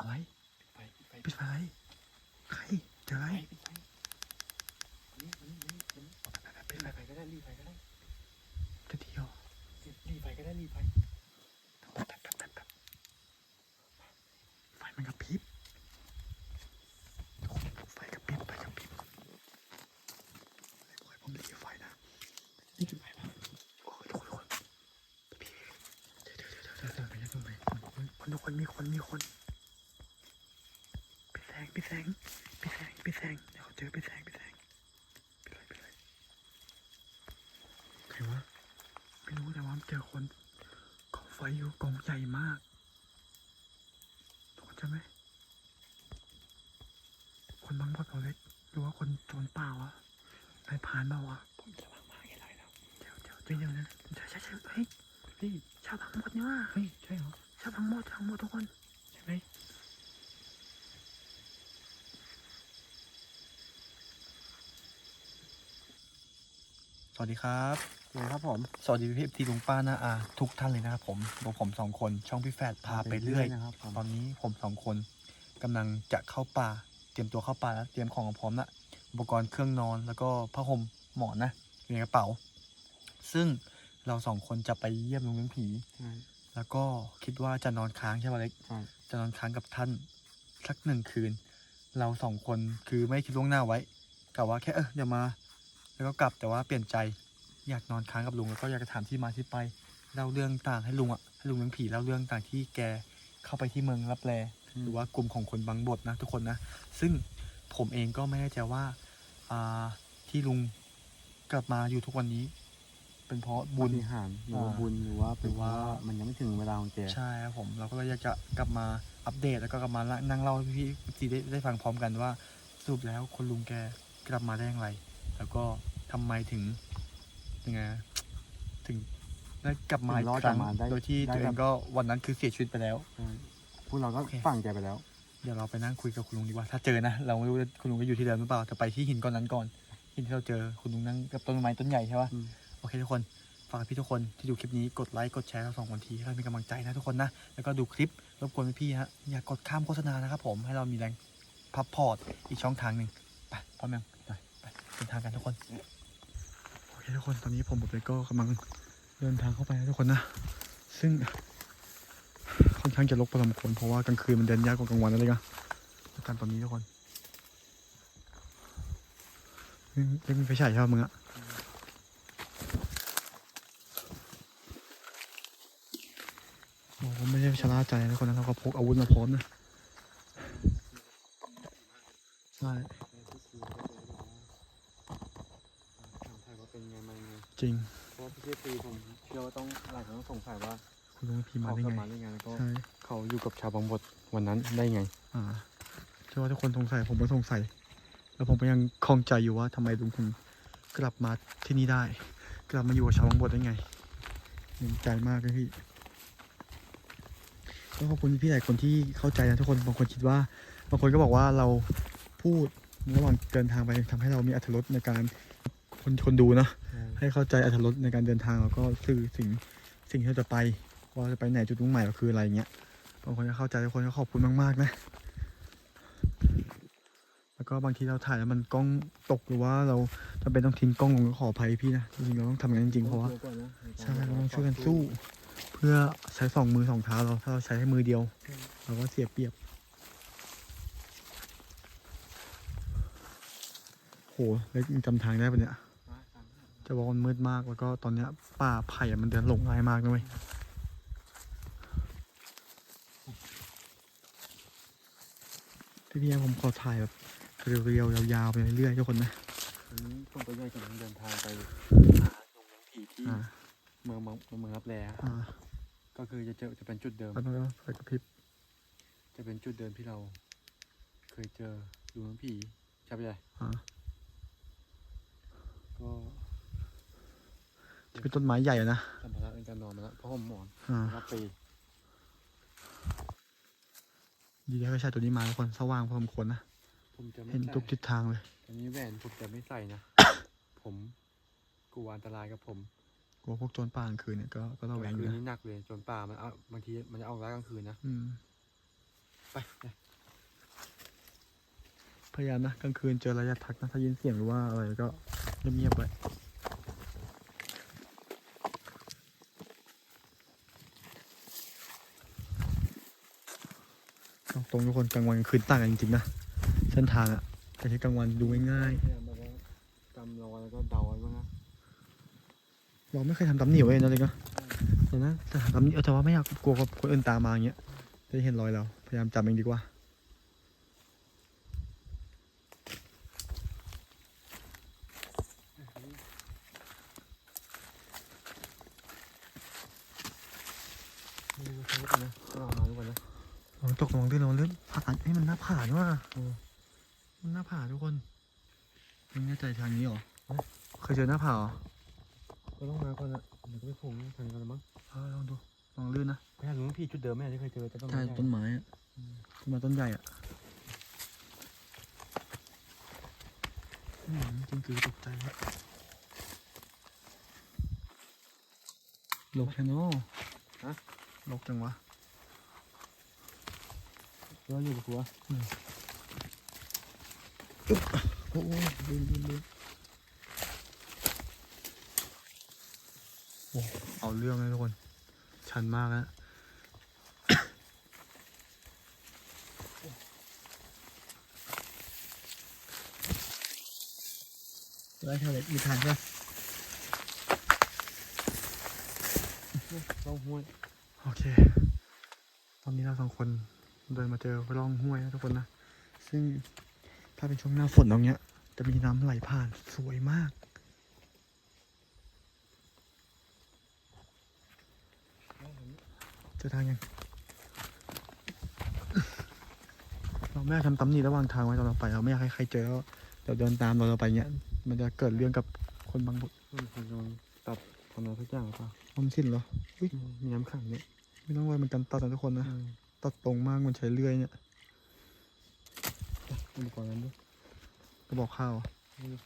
อะไรไฟปิดไฟปิดไฟอะไรใครเจออะไร ไฟปิดไฟนี่นี่นี่นี่ ปิด รี ไฟ ไฟก็ได้รีไฟก็ได้ จะเดียว รีไฟก็ได้รีไฟ แป๊บแป๊บแป๊บแป๊บแป๊บไฟมันกระพริบโอ้โหไฟกระพริบไฟกระพริบเฮ้ยขอให้ผมได้ยินไฟนะ นี่จุดไฟปะ โอ้ยทุกคนทุกคนพี่เดี๋ยวเดี๋ยวเดี๋ยวเดี๋ยวเดี๋ยวไปยังไงคนทุกคนมีคนมีคน พี่แสงพี่แสงพี่แสงพี่แสงเดี๋ยวเจอพี่แสงพี่แสงไปเลยไปเลยใครวะไม่รู้แต่ว่าเจอคนกองไฟอยู่กองใหญ่มากทุกคนใช่ไหมคนบางบดเราเล็กหรือว่าคนโจรเปล่าวะนายพรานเปล่าวะผมจะวางมาให้ไรแล้วเดี๋ยวเดี๋ยวเดี๋ยวเดี๋ยวนะใช่ใช่ใช่เฮ้ยพี่ชาวบางมดนี่ว่าเฮ้ยใช่เหรอชาวบางมดชาวบางมดทุกคนใช่ไหม วัสดีครับสวัสดีครับผม สวัสดีพี่ทีลุงป้านาอาทุกท่านเลยนะครับผมพวกผมสองคนช่องพี่แฟดพาไปเรื่อยนะครับผมตอนนี้ผมสองคนกำลังจะเข้าป่า เตรียมตัวเข้าป่าแล้วเตรียมของพร้อมละอุปกรณ์เครื่องนอนแล้วก็ผ้าห่มหมอนนะอยู่ในกระเป๋า ซึ่งเราสองคนจะไปเยี่ยมลุงเลี้ยงผีใช่แล้วก็คิดว่าจะนอนค้างใช่ไหมเล็กใช่จะนอนค้างกับท่านสักหนึ่งคืน เราสองคนคือไม่คิดล่วงหน้าไว้กะว่าแค่เออเดี๋ยวมา แล้วก็กลับแต่ว่าเปลี่ยนใจอยากนอนค้างกับลุงแล้วก็อยากจะถามที่มาที่ไปเล่าเรื่องต่างให้ลุงอะให้ลุงเลี้ยงผีเล่าเรื่องต่างที่แกเข้าไปที่เมืองรับแลหรือว่ากลุ่มของคนบางบทนะทุกคนนะซึ่งผมเองก็ไม่แน่ใจว่าอ่าที่ลุงกลับมาอยู่ทุกวันนี้ เป็นเพราะบุญปาฏิหารย์หรือว่าอ่าบุญหรือว่าหรือว่าเป็นเพระมันยังไม่ถึงเวลาของแกใช่ครับผมเราก็เลยอยากจะกลับมาอัปเดตแล้วก็กลับมานั่งเล่าให้พี่พี่ได้ได้ฟังพร้อมกันว่าสรุปแล้วคนลุงแกกลับมาได้อย่างไร แล้วก็ ทำไมถึงยังไงอะถึงได้กลับมาอีกรอดครั้งกลับมาได้โดยที่ได้ตัวเอแบงบ ก็วันนั้นคือเสียชีวิตไปแล้วใช่พวกเราก็โอเค ฝังแกไปแล้ว เดี๋ยวเราไปนั่งคุยกับคุณลุงดีกว่า ถ้าเจอนะเราไม่รู้ว่าคุณลุงก็อยู่ที่เดิมหรือเปล่าแต่ไปที่หินก้อนนั้นก่อนหินที่เราเจอคุณลุงนั่งกับต้นไม้ต้นใหญ่ใช่ปะอืม โอเคทุกคนฝากพี่ทุกคนที่ดูคลิปนี้กดไลค์กดแชร์เราสองคนทีให้เรามีกำลังใจนะทุกคนนะแล้วก็ดูคลิปรบกวนพี่ๆฮะอย่ากดข้ามโฆษณานะครับผมให้เรามีแรงพับพอร์ตอีกช่องทางหนึ่งไปพร้อมยังไปไปเดินทางกันทุกคนโอเค ทุกคนตอนนี้ผมกับเลโก้กำลังเดินทางเข้าไปนะทุกคนนะ ซึ่งค่อนข้างจะรกพอสมควรเพราะว่ากลางคืนมันเดินยากกว่ากลางวันนั่นเลยนะแล้วกันตอนนี้ทุกคนไม่ไม่มีไฟฉายใช่ไหมมึงอะโอ้โหไม่ใช่ชะล่าใจนะคนนั้นเขาก็พกอาวุธมาพร้อมนะใช่ ถามไทยว่าเป็นไงมายังไง จริงเพราะว่าพี่เชฟตีผมเชื่อว่าต้องหลายคนต้องสงสัยว่าคุณลุงพีมาเขาได้กลับไง มาได้ไงแล้วก็ใช่ เขาอยู่กับชาวบางบดวันนั้นได้ไง อ่าเชื่อว่าทุกคนสงสัยผมก็สงสัย แล้วผมก็ยังคล่องใจอยู่ว่าทำไมลุงถึงกลับมาที่นี่ได้ กลับมาอยู่กับชาวบางบดได้ไงดีใจมากเลยพี่ก็ขอบคุณพี่ๆหลายคนที่เข้าใจนะทุกคนบางคนคิดว่า บางคนก็บอกว่าเราพูดระหว่างเดินทางไปทำให้เรามีอรรถรสในการ คนคนดูนะ ให้เข้าใจอรรถรสในการเดินทางแล้วก็สื่อสิ่งสิ่งที่เราจะไปว่าจะไปไหนจุดมุ่งหมายเราคืออะไรอย่างเงี้ยบางคนก็เข้าใจบางคนก็ขอบคุณมากๆนะ แล้วก็บางทีเราถ่ายแล้วมันกล้องตกหรือว่าเราจำเป็นต้องทิ้งกล้องลงก็ขออภัยพี่นะจริงๆเราต้องทำอย่างนั้นจริงๆเพราะว่าใช่เราต้องช่วยกันสู้ เพื่อใช้สองมือสองเท้าเราถ้าเราใช้แค่มือเดียวเราก็เสียเปรียบโหแล้วจำทางได้ปะเนี่ย จะบอกว่ามันมืดมากแล้วก็ตอนเนี้ยป่าไผ่อะมันเดินหลงง่ายมากนะเว้ยพี่พี่ผมขอถ่ายแบบเรียวๆยาวๆไปเรื่อยๆทุกคนนะวันนี้ผมก็ยังจะเดินทางไปหาโรงเรียนผีที่อ่าเมืองเมืองเมืองรับแลอ่าก็คือจะเจอจะเป็นจุดเดิมแล้วมันก็ไฟกระพริบ จะเป็นจุดเดิมที่เรา เคยเจอดูน้ำผีใช่ไหมใช่อ่าก็ จะเป็นต้นไม้ใหญ่อะนะสัมภาระในการนอนมาแล้วเพราะผมหมอนอ่ารับปีดีที่ไม่ใช่ตัวนี้มาทุกคนสว่างพอสมควรนะ ผมจะไม่เห็นใส่ทุกทิศทางเลย อันนี้แหวนผมจะไม่ใส่นะ ผมกลัวอันตรายกับผมกลัวพวกโจรป่ากลางคืนเนี่ยก็ก็ระแวงอคืยู่นนะนี้หนักเลยจนป่ามันเอาบางทีมันจะออกร้ายกลางคืนนะ อืม ไปไปพยายามนะกลางคืนเจอระยะทักนะถ้ายินเสียงหรือว่าอะไรก็เงียบๆไว้เอา ตรงทุกคนกลางวันกลางคืนต่างกันจริงๆนะเส้นทางอะแต่ที่กลางวันดูง่ายพยายามแบบว่ากำรอแล้วก็เดาไว้บ้างนะๆเราไม่เคยทำตำหนิไว้นะเลยก็แต่นะแต่ทำตำหนิเออแต่ว่าไม่อยากกลัวคนอื่นตามมาอย่างเงี้ยจะได้เห็นรอยเราพยายามจับเองดีกว่า นี่ก็ใช้กันนะต้องเอามาทุกคนนะ ลองตกลงด้วยลองเลื่อนผ่านให้มันหน้าผาด้วยว่ะเออมันหน้าผาทุกคนมึงแน่ใจทางนี้เหรอเคยเจอหน้าผาเหรอก็ต้องมาก่อนนะเดี๋ยวก็ไปผงทางนี้ก่อนละมั้งเออลองดูลองลื่นนะไปหาลุงพี่จุดเดิมแม่ที่เคยเจอแต่ต้นใช่ไม้ใหญ่ต้นไม้อะต้นไม้ต้นใหญ่อะอืมจริงคือตกใจครับลกแค่นอลกจังวะ เราอยู่กับครัวโอ้โหลื่นลื่นลื่นโอ้เอาเรื่องเลยทุกคน ชันมากนะได้ทางเล็กมีทางใช่ไหมเราห้วยโอเค ตอนนี้เราสองคน เดินมาเจอร่องห้วยนะทุกคนนะ ซึ่งถ้าเป็นช่วงหน้าฝนตรงเนี้ย จะมีน้ำไหลผ่านสวยมากเจอทางยัง เราไม่อยากทำตำหนิระหว่างทางไว้ตอนเราไป เราไม่อยากให้ใครเจอแล้วเดี๋ยวเดินตามเราเราไปเงี้ย มันจะเกิดเรื่องกับคนบางบุตรมันคงกำลังตัดทำอะไรทุกอย่างหรือเปล่าออมสิ้นเหรออืมมีน้ำขังเนี่ยไม่ต้องไว้เหมือนกันตัดนะทุกคนนะอืม ตัดตรงมากมันใช้เลื่อยเนี่ยอุปกรณ์นั้นด้วยกระบอกข้าวอะอืม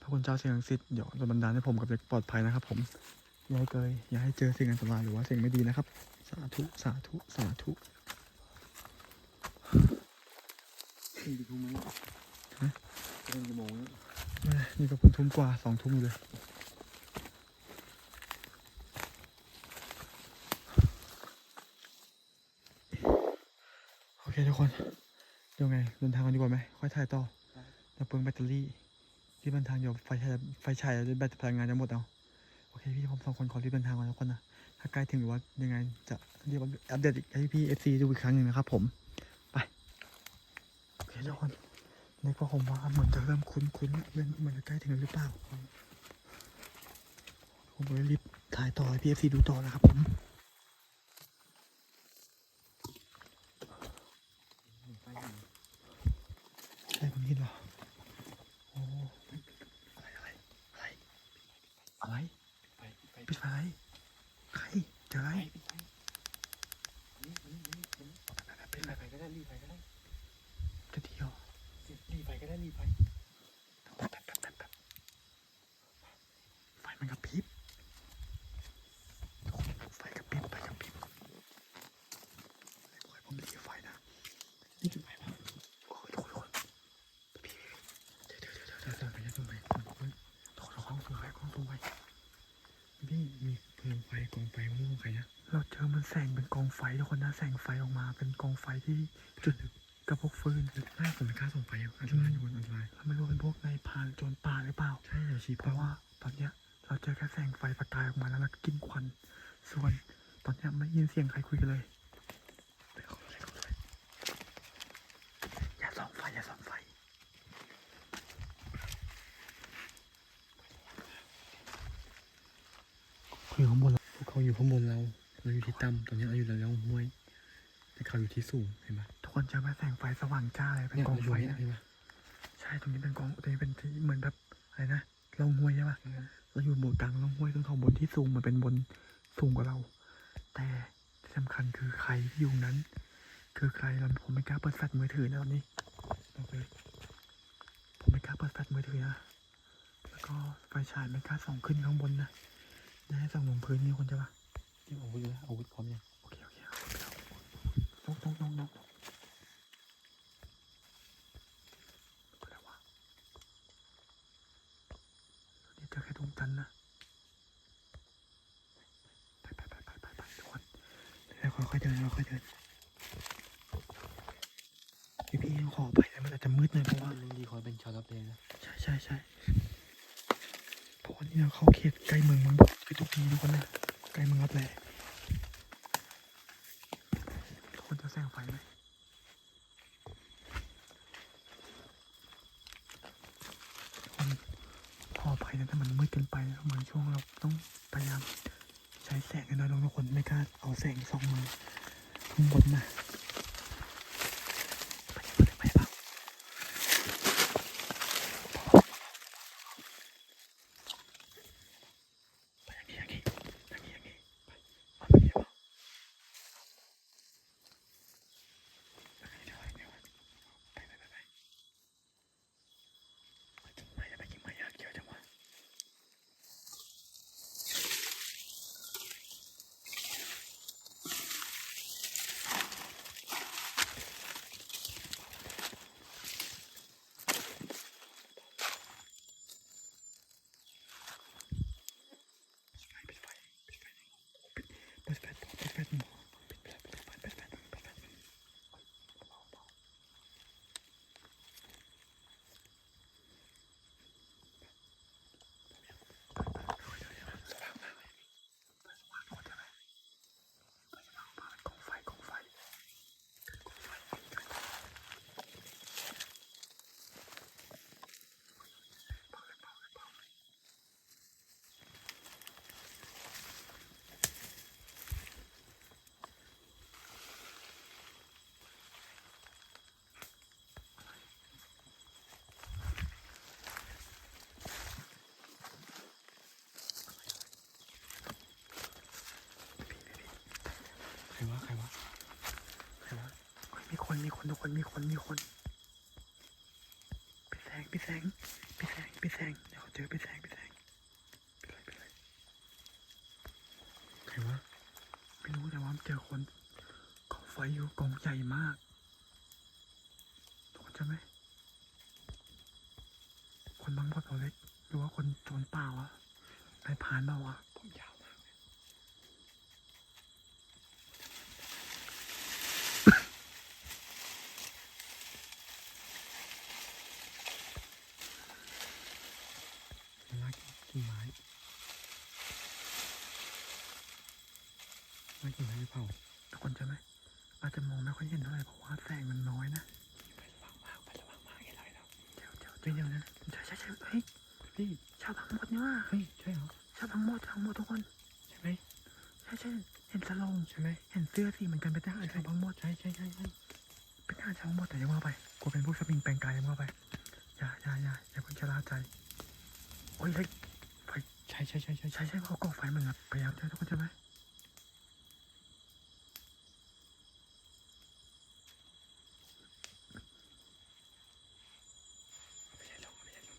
พระคุณเจ้าเสียงสิทธิ์เดี๋ยวจะบันดาลให้ผมกับเด็กปลอดภัยนะครับผมอย่าให้เกยอย่าให้เจอสิ่งอันตรายหรือว่าสิ่งไม่ดีนะครับ สาธุ สาธุ สาธุสี่ทุ่มไหมฮะ เป็นกี่โมงแล้วเอ้ยนี่ก็เพิ่งทุ่มกว่าสองทุ่มอยู่เลยโอเคทุกคนเดี๋ยวไงเดินทางกันดีกว่าไหมค่อยถ่ายต่อเดี๋ยวเปลืองแบตเตอรี่ ที่เดินทางเดี๋ยวไฟฉายไฟฉายแบตพลังงานจะหมดเอาโอเคพี่ผมสองคนขอรีบเดินทางก่อนทุกคนนะถ้าใกล้ถึงหรือว่ายังไงจะเรียกว่าอัปเดตอีกให้พี่เอฟซีดูอีกครั้งหนึ่งนะครับผมไปโอเคทุกคน นี่ก็ผมว่าเหมือนจะเริ่มคุ้นๆเริ่มเหมือนจะใกล้ถึงหรือเปล่าผมเลยรีบถ่ายต่อให้พี่เอฟซีดูต่อนะครับผม ไปไหน ใช่คนนี้เหรอโอ้อะไรอะไรอะไรอะไร ไปไป ปิดไฟอะไรใครเจออะไร ไปนี่นี่นี่นี่ ปิดไฟ รีไฟก็ได้รีไฟก็ได้ จะดีเหรอ รีไฟก็ได้รีไฟ แป๊บแป๊บแป๊บแป๊บแป๊บไฟมันกระพริบโอ้โหไฟกระพริบไฟกระพริบขอให้ผมได้ไฟนะ นี่จุดไฟป่ะโอ้ยทุกคนพี่พี่เดี๋ยวเดี๋ยวเดี๋ยวเดี๋ยวจะส่งไปจะส่งไปเฮ้ยทุกคนกล้องไปกองไปพี่มีเพลิงไฟกองไฟม่วงใครนะเราเจอมันแสงเป็นกองไฟทุกคนนะแสงไฟออกมาเป็นกองไฟที่จุดกระพกฟืนไม่ผมไม่าส่งไฟอันตรายทุกคนอันตรายเราไม่รู้เป็นพวกนายพานโจรป่าหรือเปล่าใช่เดี๋ยวชี้เพเป้าราะว่าตอนเนี้ยเราเจอแค่แสงไฟประกายออกมาแล้วเราก็กินควัน ส่วนตอนเนี้ยไม่ยินเสียงใครคุยกันเลยไปเข้าเลยเข้าเลยอย่าส่องไฟอย่าส่องไฟคุยข้างบนแล้ว พวกเขาอยู่ข้างบนเรา เราอยู่ ที่ต่ำตอนนี้เราอยู่ในร่องห้วย แต่เขาอยู่ที่สูงเห็นไหมทุกคนเจอไหมแสงไฟสว่างจ้าเลยเป็นเนี่ยกองเราอยู่ไฟเนี่ยนะเห็นไหมใช่ตรงนี้เป็นกองตรงนี้เป็นที่เหมือนแบบอะไรนะลงห้วยใช่ปะเราอยู่บนกลางลงห้วยต้นทองบนที่สูงมันเป็นบนสูงกว่าเรา แต่ที่สำคัญคือใครที่อยู่นั้น คือใครเราผมไม่กล้าเปิดแฟลชมือถือนะตอนนี้บอกเลยผมไม่กล้าเปิดแฟลชมือถือนะก็ไฟฉายไม่กล้าส่องขึ้นข้างบนนะได้ให้ส่องลงพื้นนี่คนจะปะ เตรียมอาวุธเลยอาวุธพร้อมยังโอเคโอเคเอาไปเอานกนกนกนกนกอะไรวะนี่เจอแค่ดวงจันทร์นะไปไปไปไปไปไปทุกคนเดี๋ยวค่อยๆเดินค่อยๆเดินพี่พี่ขอไปแต่มันอาจจะมืดหน่อยเพราะว่ามันดีคอยเป็นชาวรับเลยนะใช่ใช่ใช่เพราะว่านี่เราเข้าเขตใกล้เมืองมันบอกคือทุกทีทุกคนนะ ใกล้มึงรับแลยคนจะแสงไฟไหมคนพอไปนะถ้ามันมืดเกินไปเหมือนช่วงเราต้องพยายามใช้แสงกันน้อยลงทุกคนไม่กล้าเอาแสงส่องมาข้างบนนะไปไปไปไป ไปอย่างนี้อย่างนี้อย่างนี้อย่างนี้ไปเอาไปเดี๋ยวเอาไปเดี๋ยวเอาไปเดี๋ยวไปไปไปไปไปกิ่งไม้ไปกิ่งไม้ยากเกี่ยวจังวะไฟปิดไฟปิดไฟปิ ดเปิดไฟปิดไฟหมอปิดไฟปิดไฟปิดไฟปิดไฟเบาเบาสว่างมากเลยสว่างโคตรเลยสว่างมากกองไฟกองไฟกองไฟเบาเลยเบาเลยเบาเลย ใคร วะ ใครวะ ใครวะมีคน มีคนทุกคน มีคน มีคนพี่แสงพี่แสงพี่แสงพี่แสงเดี๋ยวเจอพี่แสงพี่แสงไปเลยไปเลยใครวะ ไม่รู้แต่ว่าเจอคนกองไฟอยู่กองใหญ่มากทุกคนใช่ไหมคนบางบดตัวเล็กหรือว่าคนโจรป่าวะนายพานเปล่าวะผมยาวมากเลยมันลากกิ่งไม้ ลากกิ่งไม้ไปเผาทุกคนใช่ไหมอาจจะมองไม่ค่อยเห็นเท่าไหร่เพราะว่าแสงมันน้อยนะไฟสว่างมากไฟสว่างมากเห็นอะไรแล้วเดี๋ยวเดี๋ยวเดี๋ยวเดี๋ยวนะใช่ใช่ใช่เฮ้ยเฮ้ยชาวบางมดนี่ว่าเฮ้ยใช่เหรอชาวบางมดชาวบางมดทุกคนใช่ไหมใช่ใช่เห็นสโลงใช่ไหมเห็นเสื้อสีเหมือนกันเป็นทหารชาวบางมดใช่ใช่ใช่ใช่เป็นทหารชาวบางมดแต่อยังว่าไปกูเป็นพวกสปริงแปลงกายอยังว่าไปอย่าอย่าอย่าอย่าเพิ่งชะล่าใจโอ้ยเฮ้ยใช่ใช่ใช่ใช่ใช่ใช่เขาก่อไฟเหมือนกับพยายามช่วยทุกคนใช่ไหม ไม่ใช่ลงไม่ใช่ลง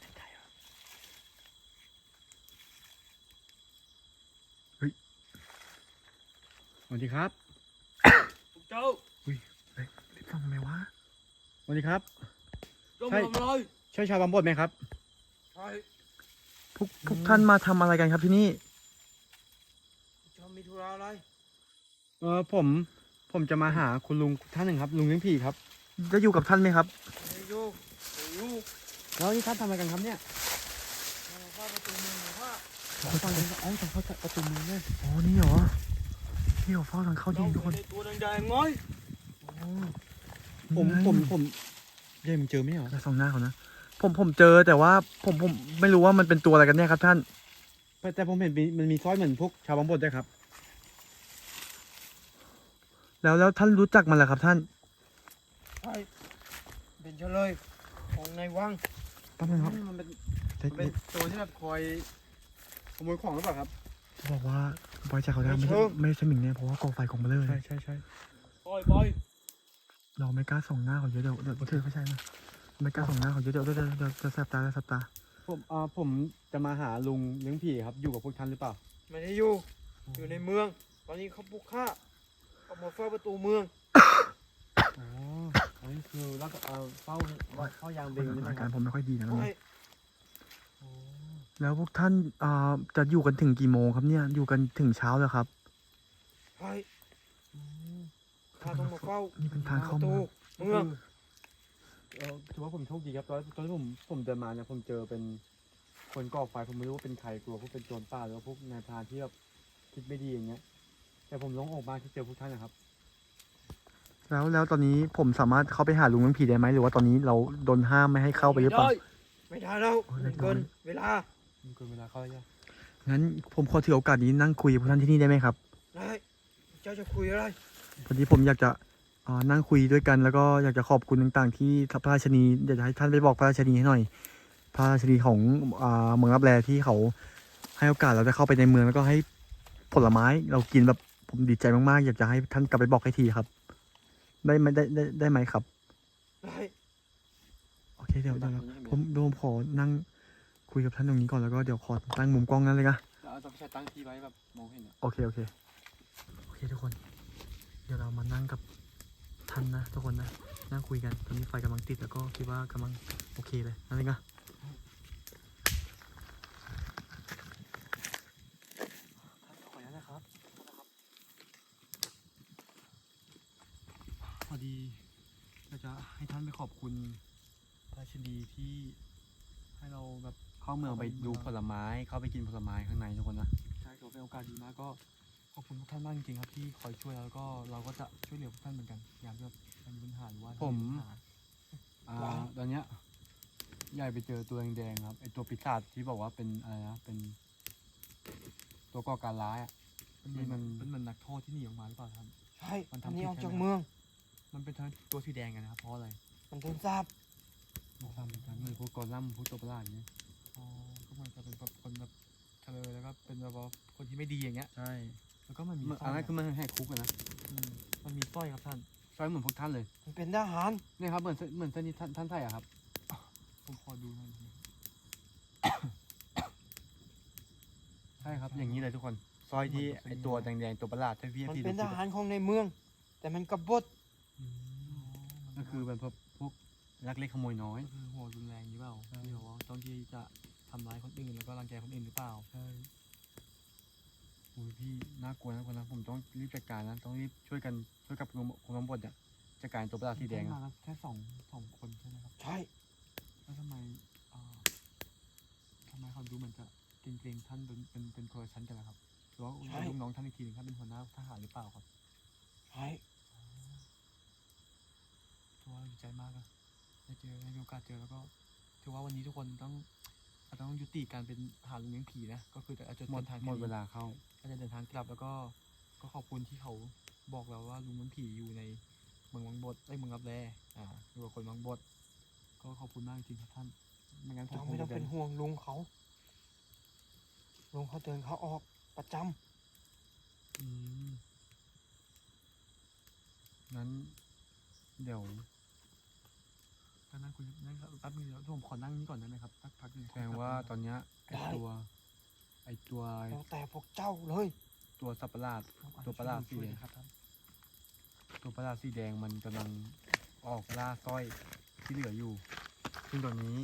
แน่ใจเหรอ ส วัสดีครับเจ้าเฮ้ยรีบส่องทำไมวะสวัสดีครับเจ้าใช่ มาทำอะไรใช่ชาวบางบดไหมครับ ใช่พวกพวกท่านมาทำอะไรกันครับที่นี่ เจ้ามีธุระอะไรเออผมผมจะมาหาคุณลุงท่านหนึ่งครับ ลุงเลี้ยงผีครับ จะอยู่กับท่านไหมครับเฮ้ยยูเฮ้ยยูแล้วนี่ท่านทำอะไรกันครับเนี่ยมาเข้าประตูเมืองหรือว่าเขาฟังกันอ๋อทางเข้าประตูเมืองเนี่ยอ๋อ นี่เหรอ นี่เหรอเฝ้าทางเข้าจริเจ้างทุกคนในตัวแดงๆไงผมนี่ไงผมผมเยังเจอไหมเหรออย่าส่องหน้าเขานะผมผมเจอแต่ว่าผมผมไม่รู้ว่ามันเป็นตัวอะไรกันเนี่ยครับท่านแต่ผมเห็นมีมันมีสร้อยเหมือนพวกชาวบางบดด้วยครับ แล้วแล้วท่านรู้จักมันเหรอครับท่านใช่เป็นเฉลยของในวังแป๊บนึงครับมันเป็นเดี๋ยวมันเป็นตัวที่แบบคอยขโมยของหรือเปล่าครับจะบอกว่า บอยจากเขาได้ไม่ใช่ไม่ใช่หมิงเนี่ยเพราะว่ากองไฟของเบลเลอร์ใช่ใช่ใช่ปล่อยปล่อยเราไม่กล้าส่องหน้าเขาเยอะเดี๋ยวเดี๋ยวเธอเข้าใจนะไม่กล้าส่องหน้าเขาเยอะเดี๋ยวเดี๋ยวเดี๋ยวเดี๋ยวจะแสบตาจะแสบตาผมอ่าผมจะมาหาลุงเลี้ยงผีครับอยู่กับพวกท่านหรือเปล่าไม่ได้อยู่ อยู่ในเมือง ตอนนี้เขาบุกฆ่าออกมาเฝ้าประตูเมือง อ๋ออันนี้คือแล้วก็เอาเฝ้าเฝ้ายามเบงใช่ไหมอาคการรับผมไม่ค่อยดีนะใช่อ๋อ แล้วพวกท่านอ่าจะอยู่กันถึงกี่โมงครับเนี่ย อยู่กันถึงเช้าเลยครับใช่ข้าต้องมาเฝ้านี่เป็นทางเข้าประตูเมืองเมืองเออถือว่าผมโชคดีครับตอนตอนที่ผมผมเดินมาเนี่ยผมเจอเป็นคนก่อไฟผมไม่รู้ว่าเป็นใครกลัวพวกเป็นโจรป่าหรือว่าพวกนายพรานที่แบบคิดไม่ดีอย่างเงี้ย แต่ผมลงออกมาที่เจอพวกท่านนะครับ แล้วแล้วตอนนี้ผมสามารถเข้าไปหาลุงเลี้ยงผีได้ไหมหรือว่าตอนนี้เราโดนห้ามไม่ให้เข้าไปหรือเปล่าไม่ได้แล้วโอ้ยเรียบร้เกิอยนเวลา มันเกินเวลาเข้าแล้วจ้ะงั้นผมขอถือโอกาสนี้นั่งคุยกับพวกท่านที่นี่ได้ไหมครับ ได้เจ้าจะคุยอะไร พอดีผมอยากจะอ่านั่งคุยด้วยกันแล้วก็อยากจะขอบคุณต่างๆ ที่พระราชนีอยากจะให้ท่านไปบอกพระราชนีให้หน่อย พระราชนีของอ่าเมืองรับแลที่เขาให้โอกาสเราได้เข้าไปในเมืองแล้วก็ให้ผลไม้เรากินแบบผมดีใจมากๆ อยากจะให้ท่านกลับไปบอกให้ทีครับ ได้ไหมได้ได้ได้ไหมครับ ได้ โอเคเดี๋ยวเดี๋ยวผมเดี๋ยวผมขอนั่ง คุยกับท่านตรงนี้ก่อนแล้วก็เดี๋ยวขอตั้งมุมกล้องนั้นเลยนะแล้วเอาตัวพี่ชายตั้งที่ไว้แบบมองเห็นอะโอเคโอเคโอเคทุกคน เดี๋ยวเรามานั่งกับท่านนะทุกคนนะนั่งคุยกันตอนนี้ไฟกำลังติดแล้วก็คิดว่ากำลังโอเคเลยนั่นเองนะขออนุญาตนะครับพอดีอยากจะให้ท่านไปขอบคุณพระราชนีที่ให้เราแบบ เข้าเมืองไปดูผลไม้ เข้าไปกินผลไม้ข้างในทุกคนนะใช่ถือว่าเป็นโอกาสดีมากก็ขอบคุณทุกท่านมากจริงๆครับที่คอยช่วยแล้วก็เราก็จะช่วยเหลือพวกท่านเหมือนกันยามที่แบบมีปัญหาหรือว่าผมปัญหาอ่าตอนเนี้ยยายไปเจอตัวแดงๆครับไอตัวปีศาจที่บอกว่าเป็นอะไรนะเป็น ตัวก่อการร้ายอะเป็นเหมือนมันเป็นเหมือนนักโทษที่หนีออกมาหรือเปล่าครับใช่มันทำอันนี้ผิดออกใช่ไหมจากเมือง มันเป็นทั้งตัวสีแดงกันนะครับเพราะอะไรมันโดนสาบไม่ทราบเหมือนกันเหมือนพวกกอลัมน์พวกตัวประหลาดเนี้ย อ๋อก็มันจะเป็นแบบคนแบบเฉลยแล้วก็เป็นแบบว่าคนที่ไม่ดีอย่างเงี้ย ใช่แล้วก็มันมีมันสร้อัอนยนั้นอะคือมันแหกคุกอะนะมมันมีสร้อยครับท่านใช่เหมือนพวกท่านเลยมันเป็นทหาร เนี่ยครับเหมือนเส้นเหมือนเส้นที่ท่านท่านใส่อะครับ ผมขอดูหน่อยใช่ครับ อย่างนี้เลยทุกคนสร้อยที่ไอตัวแดงๆตัวประหลาดที่พี่มันพี่เป็นดูทหารของในเมือง แต่มันกบฏก็คือเป็นพวกพวก ลักเล็กขโมยน้อย ก็คือหัวรุนแรงนี้เปล่าใช่ ที่บอกว่าต้องที่จะทำร้ายคนอื่นแล้วก็รังแกคนอื่นหรือเปล่า ใช่โอ้ยพี่น่ากลัวนะคนนะผมต้องรีบจัดการนะต้องรีบช่วยกันช่วยกับคุณคุณตำรวจอะจัดการตัวประหลาดสีแดงมาอะกันแค่สองสองคนใช่ไหมครับ ใช่ แล้วทำไมอ่าทำไมเขาดูเหมือนจะเกรงๆท่านเป็นเป็นเป็นคนละชั้นกันล่ะครับหรือว่าเป็นลูกน้องท่านอีกทีหนึงท่านเป็นหัวหน้าทหารหรือเปล่าครับใช่ถือว่าดีใจมากนะ ได้เจอได้มีโอกาสเจอแล้วก็ถือว่าวันนี้ทุกคนต้องอาจจะต้องยุติการเป็นทหารเลี้ยงผีนะก็คือแต่อาจจะหมดเดินทางหมดแค่นี้เวลาเข้าก็จะเดินทางกลับแล้วก็ก็ขอบคุณที่เขาบอกเราว่าลุงมันผีอยู่ในเมืองวังบดไอ้ยเมืองรับแลอ่าอยู่กับคนวังบดก็ขอบคุณมากจริงครับท่านไม่งั้นผมเราคงไม่ต้องจะเป็นห่วงลุงเขา ลุงเขาเดินเขาออกประจำอืมงั้น เดี๋ยว ก็นั่งคุยนั่งแป๊บนึงเดี๋ยวผมขอนั่งนี่ก่อนได้ไหมครับสักพักหนึงแสดงว่าตอนเนี้ยไอตัว ไอตัวแล้วแต่พวกเจ้าเลย ตัวสัตว์ประหลาดผมอาจตัวประหลาดช่วยสีแดงนะครับท่านตัวประหลาดสีแดงมันกำลังออกล่าสร้อยที่เหลืออยู่ ซึ่งตอนนี้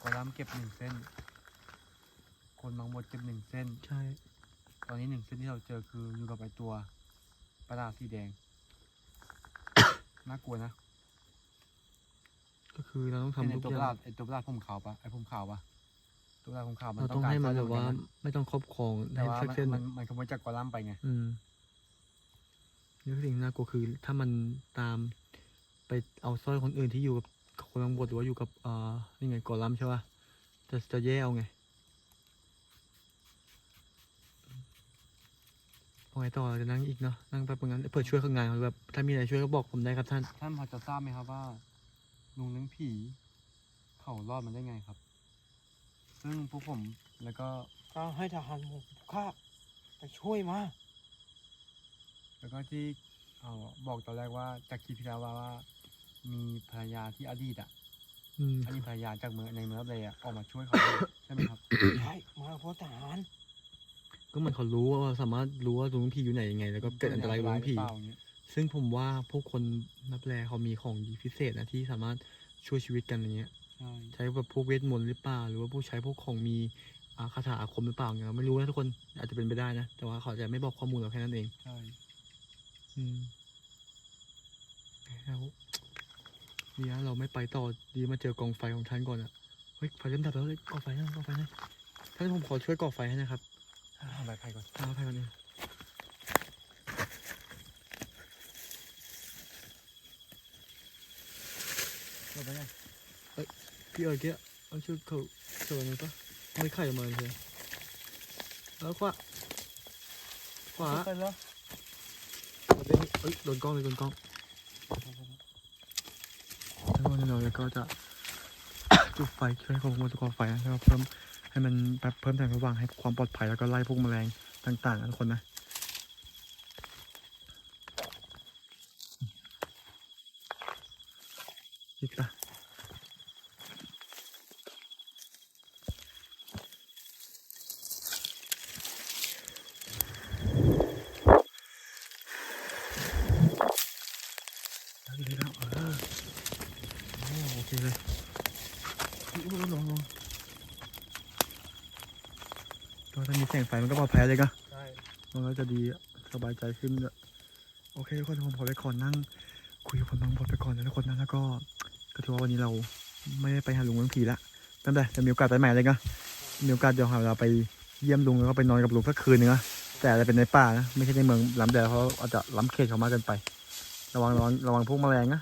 กอลัมน์เก็บหนึ่งเส้น คนบางบดเก็บหนึ่งเส้น ใช่ตอนนี้หนึ่งเส้นที่เราเจอคืออยู่กับไอตัวประหลาดสีแดง น่ากลัวนะ ก็คือเราต้องเป็นทำไอทุกตัวอประหย่าลางดไอตัวประหลาดผมขาวปะไอผมขาวปะตัวประหลาดผมขาวมันเราต้ต้อองงการให้มันสร้แบอยบว่าเหมือนกันไม่ต้องครอบครองแต่ให้ว่าสักมันเส้นมันมันขโมยจากกอลัมน์ไปไงอืมนี่คือสิ่งที่น่ากลัวคือ ถ้ามันตามไปเอาสร้อยคนอื่นที่อยู่กับคนบังบดหรือว่าอยู่กับอ่านี่ไงกอลัมน์ใช่ป่ะจะจะแย่เอาไงเอาไงต่อเราจะนั่งอีกเนาะนั่งแป๊บนึงงั้นเพื่อช่วยข้างงานเขาแบบถ้ามีอะไรช่วยก็บอกผมได้ครับท่าน ท่านพอจะทราบไหมครับว่า ลุงเลี้ยงผี เขารอดมาได้ไงครับ ซึ่งพวกผมแล้วก็เราให้ทหารหมู่ข้าไปช่วยมา แล้วก็ที่เอาบอกตอนแรกว่าจากคลิปที่แล้วว่าว่า มีภรรยาที่อดีตอะอืมอันนี้ภรรยาจากเมืองในเมืองเลยอะออกมาช่วยเขาด้วยใช่ไหมครับ ใช่มาเพราะทหาร ก็เหมันเขารู้ว่าสามารถรู้ว่าลุงพีอยู่ไหนยังไง แล้วก็เกิดอันตรายกับลุงพีหรือเปล่าอย่างเงี้ย ซึ่งผมว่าพวกคนนับแลเขามีของดีพิเศษนะที่สามารถช่วยชีวิตกันอย่างเงี้ย ใช่ใช้แบบพวกเวทมนต์หรือเปล่า หรือว่าพวกใช้พวกของมีอ่าคาถาอาคมหรือเปล่าเงี้ยไม่รู้นะทุกคนอาจจะเป็นไปได้นะ แต่ว่าเขาจะไม่บอกข้อมูลเราแค่นั้นเอง ใช่ อืมแล้วเนี่ยเราไม่ไปต่อดีมาเจอกองไฟของท่านก่อนอะเฮ้ยไฟเริ่มดับแล้วเลยก่อไฟนะก่อไฟนะท่านผมขอช่วยก่อไฟให้นะครับเอาใบไผ่ก่อนเอาไฟก่อนเอง ก่อไฟนะเอ้ยพี่เอ๋ยเกี้ยเอาชุดเขาเจอหนึ่งปะไม่ไข่ออกมาเลยแล้วขวาขวาไปแล้วเอ้ยโดนกล้องเลยโดนกล้องแล้วก็เราก็จะจุดไฟช่วยควบคุมตัวไฟนะแล้วก็เพิ่มให้มันแบบเพิ่มแสงสว่างให้ความปลอดภัยแล้วก็ไล่พวกแมลงต่างๆนะทุกคนนะอีกละดีแล้วเออโอ้โอเคเลยโอ้โหลองลองก็ ถ้ามีแสงไฟมันก็ปลอดภัยเลยก็ใช่มันก็จะดีอะสบายใจขึ้นด้วยโอเคทุกคนผมขอไปขอนั่ง คุยกับคนบางบทไปก่อนนะทุกคนนะแล้วก็ก็ถือว่าวันนี้เราไม่ได้ไปหาลุงเมืองผีละตั้งแต่จะมีโอกาสไปใหม่เลยก็มีโอกาสเดี๋ยวหาเวลาไปเยี่ยมลุงแล้วก็ไปนอนกับลุงสักคืนนึงนะแต่อาจจะเป็นในป่านะไม่ใช่ในเมืองล้ำแดดเพราะอาจจะล้ำเขตเขามากเกินไป ระวังระวังระวังพวกแมลงนะ